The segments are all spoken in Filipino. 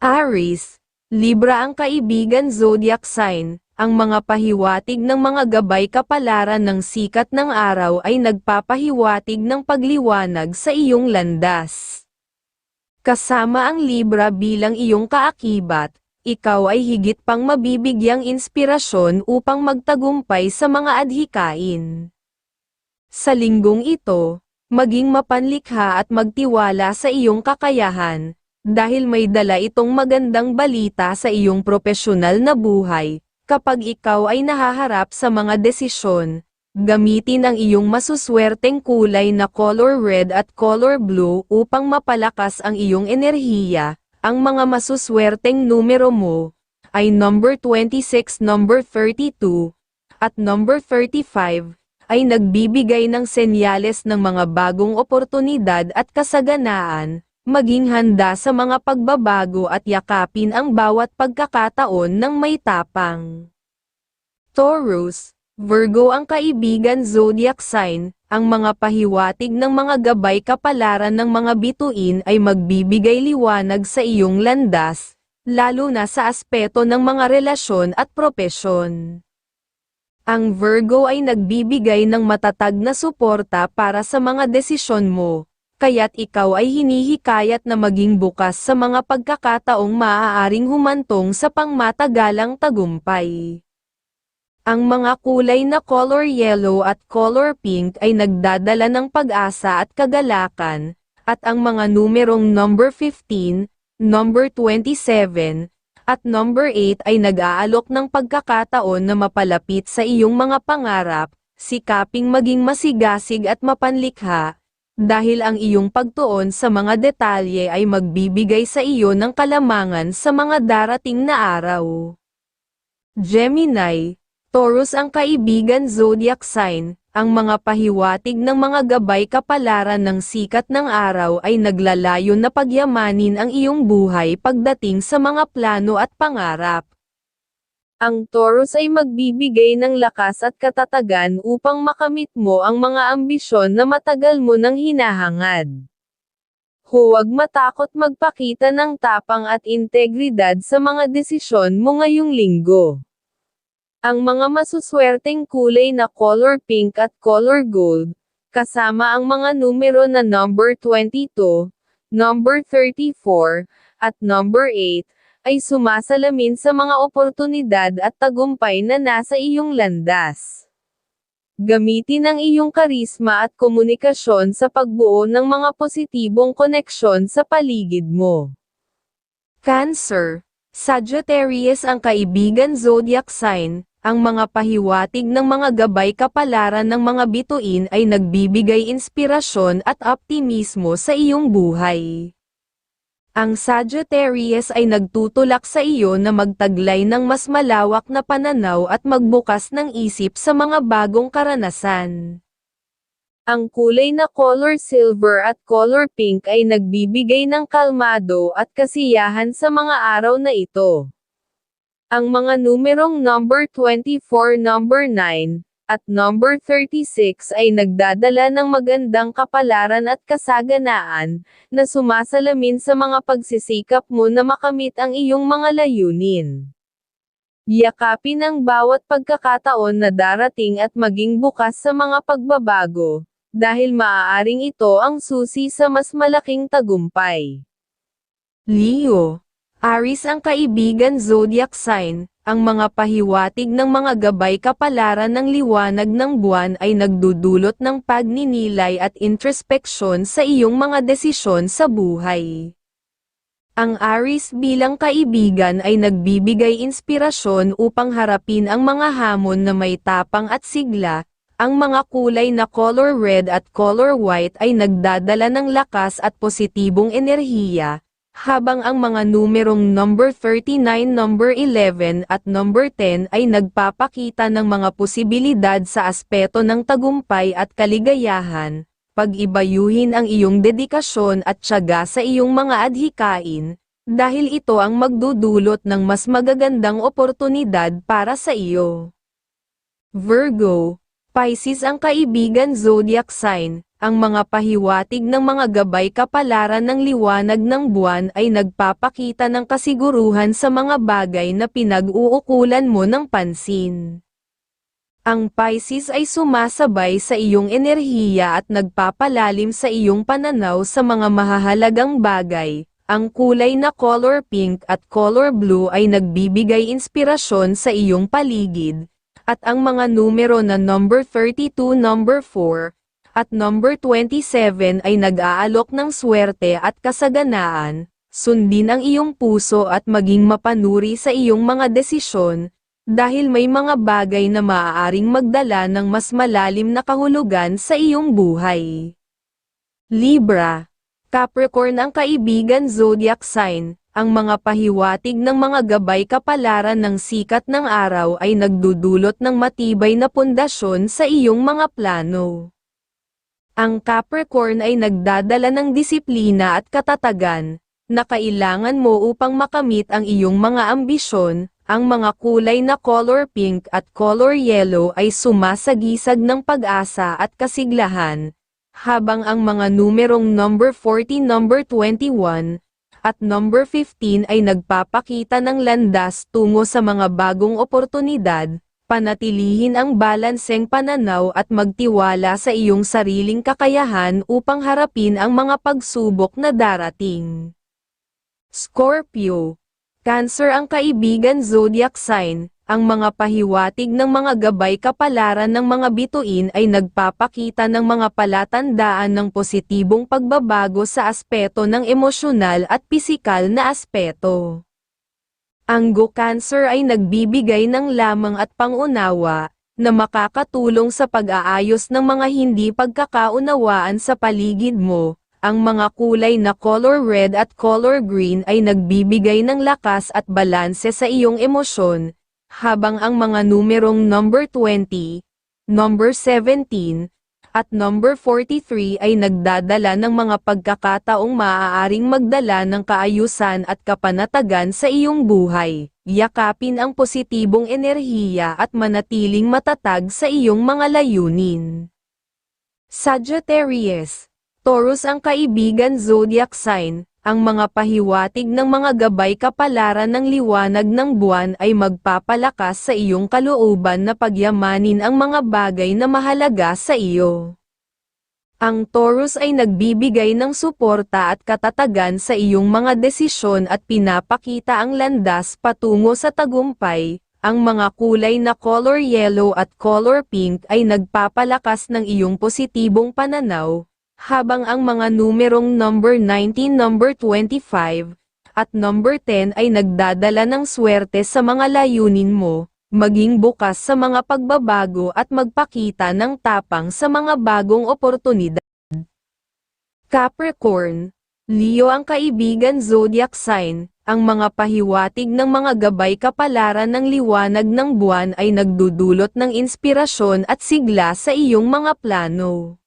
Aries, Libra ang kaibigan zodiac sign, ang mga pahiwatig ng mga gabay kapalaran ng sikat ng araw ay nagpapahiwatig ng pagliwanag sa iyong landas. Kasama ang Libra bilang iyong kaakibat, ikaw ay higit pang mabibigyang inspirasyon upang magtagumpay sa mga adhikain. Sa linggong ito, maging mapanlikha at magtiwala sa iyong kakayahan, dahil may dala itong magandang balita sa iyong propesyonal na buhay, kapag ikaw ay nahaharap sa mga desisyon, gamitin ang iyong masuswerteng kulay na color red at color blue upang mapalakas ang iyong enerhiya, ang mga masuswerteng numero mo, ay number 26, number 32, at number 35, ay nagbibigay ng senyales ng mga bagong oportunidad at kasaganaan, maging handa sa mga pagbabago at yakapin ang bawat pagkakataon ng may tapang. Taurus, Virgo ang kaibigan zodiac sign, ang mga pahiwatig ng mga gabay kapalaran ng mga bituin ay magbibigay liwanag sa iyong landas, lalo na sa aspeto ng mga relasyon at propesyon. Ang Virgo ay nagbibigay ng matatag na suporta para sa mga desisyon mo, kaya't ikaw ay hinihikayat na maging bukas sa mga pagkakataong maaaring humantong sa pangmatagalang tagumpay. Ang mga kulay na color yellow at color pink ay nagdadala ng pag-asa at kagalakan, at ang mga numerong number 15, number 27, at number 8 ay nag-aalok ng pagkakataon na mapalapit sa iyong mga pangarap, sikaping maging masigasig at mapanlikha, dahil ang iyong pagtuon sa mga detalye ay magbibigay sa iyo ng kalamangan sa mga darating na araw. Gemini, Taurus ang kaibigan zodiac sign, ang mga pahiwatig ng mga gabay kapalaran ng sikat ng araw ay naglalayo na pagyamanin ang iyong buhay pagdating sa mga plano at pangarap. Ang Taurus ay magbibigay ng lakas at katatagan upang makamit mo ang mga ambisyon na matagal mo nang hinahangad. Huwag matakot magpakita ng tapang at integridad sa mga desisyon mo ngayong linggo. Ang mga masuswerteng kulay na color pink at color gold, kasama ang mga numero na number 22, number 34, at number 8, ay sumasalamin sa mga oportunidad at tagumpay na nasa iyong landas. Gamitin ang iyong karisma at komunikasyon sa pagbuo ng mga positibong koneksyon sa paligid mo. Cancer, Sagittarius ang kaibigan zodiac sign, ang mga pahiwatig ng mga gabay kapalaran ng mga bituin ay nagbibigay inspirasyon at optimismo sa iyong buhay. Ang Sagittarius ay nagtutulak sa iyo na magtaglay ng mas malawak na pananaw at magbukas ng isip sa mga bagong karanasan. Ang kulay na color silver at color pink ay nagbibigay ng kalmado at kasiyahan sa mga araw na ito. Ang mga numerong number 24, number 9, at number 36 ay nagdadala ng magandang kapalaran at kasaganaan, na sumasalamin sa mga pagsisikap mo na makamit ang iyong mga layunin. Yakapin ang bawat pagkakataon na darating at maging bukas sa mga pagbabago, dahil maaaring ito ang susi sa mas malaking tagumpay. Leo, Aris ang kaibigan zodiac sign, ang mga pahiwatig ng mga gabay kapalaran ng liwanag ng buwan ay nagdudulot ng pagninilay at introspeksyon sa iyong mga desisyon sa buhay. Ang Aris bilang kaibigan ay nagbibigay inspirasyon upang harapin ang mga hamon na may tapang at sigla, ang mga kulay na color red at color white ay nagdadala ng lakas at positibong enerhiya, habang ang mga numerong number 39, number 11 at number 10 ay nagpapakita ng mga posibilidad sa aspeto ng tagumpay at kaligayahan, pag-ibayuhin ang iyong dedikasyon at tiyaga sa iyong mga adhikain, dahil ito ang magdudulot ng mas magagandang oportunidad para sa iyo. Virgo, Pisces ang kaibigan zodiac sign, ang mga pahiwatig ng mga gabay kapalaran ng liwanag ng buwan ay nagpapakita ng kasiguruhan sa mga bagay na pinag-uukulan mo ng pansin. Ang Pisces ay sumasabay sa iyong enerhiya at nagpapalalim sa iyong pananaw sa mga mahahalagang bagay. Ang kulay na color pink at color blue ay nagbibigay inspirasyon sa iyong paligid, at ang mga numero na number 32, number 4, at number 27 ay nag-aalok ng swerte at kasaganaan. Sundin ang iyong puso at maging mapanuri sa iyong mga desisyon, dahil may mga bagay na maaaring magdala ng mas malalim na kahulugan sa iyong buhay. Libra Capricorn ang kaibigan zodiac sign, ang mga pahiwatig ng mga gabay kapalaran ng sikat ng araw ay nagdudulot ng matibay na pundasyon sa iyong mga plano. Ang Capricorn ay nagdadala ng disiplina at katatagan, na kailangan mo upang makamit ang iyong mga ambisyon, ang mga kulay na color pink at color yellow ay sumasagisag ng pag-asa at kasiglahan, habang ang mga numerong number 40, number 21, at number 15 ay nagpapakita ng landas tungo sa mga bagong oportunidad, panatilihin ang balanseng pananaw at magtiwala sa iyong sariling kakayahan upang harapin ang mga pagsubok na darating. Scorpio Cancer ang kaibigan zodiac sign, ang mga pahiwatig ng mga gabay kapalaran ng mga bituin ay nagpapakita ng mga palatandaan ng positibong pagbabago sa aspeto ng emosyonal at pisikal na aspeto. Ang Go Cancer ay nagbibigay ng lamang at pangunawa, na makakatulong sa pag-aayos ng mga hindi pagkakaunawaan sa paligid mo, ang mga kulay na color red at color green ay nagbibigay ng lakas at balanse sa iyong emosyon, habang ang mga numerong number 20, number 17, at number 43 ay nagdadala ng mga pagkakataong maaaring magdala ng kaayusan at kapanatagan sa iyong buhay. Yakapin ang positibong enerhiya at manatiling matatag sa iyong mga layunin. Sagittarius Taurus ang kaibigan zodiac sign, ang mga pahiwatig ng mga gabay kapalaran ng liwanag ng buwan ay magpapalakas sa iyong kalooban na pagyamanin ang mga bagay na mahalaga sa iyo. Ang Taurus ay nagbibigay ng suporta at katatagan sa iyong mga desisyon at pinapakita ang landas patungo sa tagumpay. Ang mga kulay na color yellow at color pink ay nagpapalakas ng iyong positibong pananaw, habang ang mga numerong number 19, number 25, at number 10 ay nagdadala ng swerte sa mga layunin mo, maging bukas sa mga pagbabago at magpakita ng tapang sa mga bagong oportunidad. Capricorn, Leo ang kaibigan zodiac sign, ang mga pahiwatig ng mga gabay kapalaran ng liwanag ng buwan ay nagdudulot ng inspirasyon at sigla sa iyong mga plano.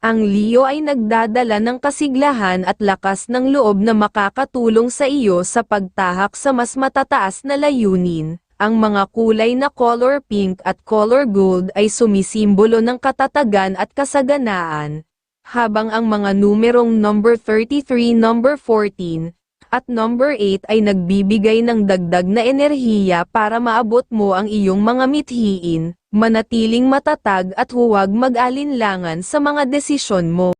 Ang Leo ay nagdadala ng kasiglahan at lakas ng loob na makakatulong sa iyo sa pagtahak sa mas matataas na layunin. Ang mga kulay na color pink at color gold ay sumisimbolo ng katatagan at kasaganaan, habang ang mga numerong number 33, number 14, at number 8 ay nagbibigay ng dagdag na enerhiya para maabot mo ang iyong mga mithiin, manatiling matatag at huwag mag-alinlangan sa mga desisyon mo.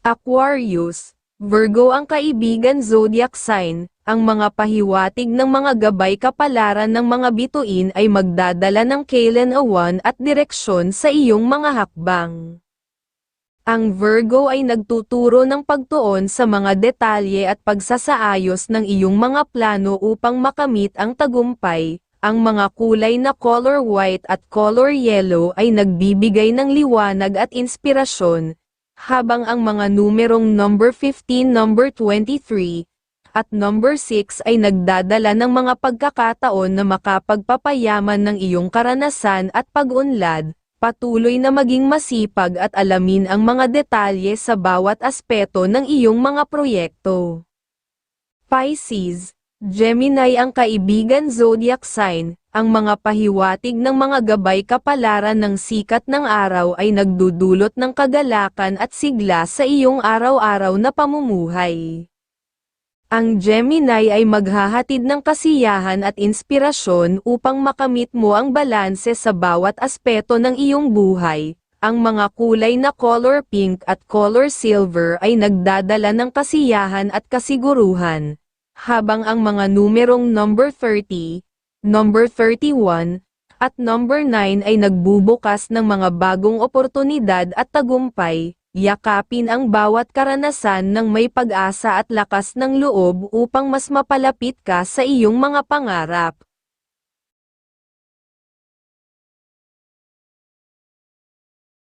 Aquarius, Virgo ang kaibigan zodiac sign, ang mga pahiwatig ng mga gabay kapalaran ng mga bituin ay magdadala ng kailan awan at direksyon sa iyong mga hakbang. Ang Virgo ay nagtuturo ng pagtuon sa mga detalye at pagsasaayos ng iyong mga plano upang makamit ang tagumpay. Ang mga kulay na color white at color yellow ay nagbibigay ng liwanag at inspirasyon, habang ang mga numerong number 15, number 23, at number 6 ay nagdadala ng mga pagkakataon na makapagpapayaman ng iyong karanasan at pag-unlad patuloy na maging masipag at alamin ang mga detalye sa bawat aspeto ng iyong mga proyekto. Pisces, Gemini ang kaibigan zodiac sign, ang mga pahiwatig ng mga gabay kapalaran ng sikat ng araw ay nagdudulot ng kagalakan at sigla sa iyong araw-araw na pamumuhay. Ang Gemini ay maghahatid ng kasiyahan at inspirasyon upang makamit mo ang balanse sa bawat aspeto ng iyong buhay. Ang mga kulay na color pink at color silver ay nagdadala ng kasiyahan at kasiguruhan, habang ang mga numerong number 30, number 31, at number 9 ay nagbubukas ng mga bagong oportunidad at tagumpay, yakapin ang bawat karanasan ng may pag-asa at lakas ng loob upang mas mapalapit ka sa iyong mga pangarap.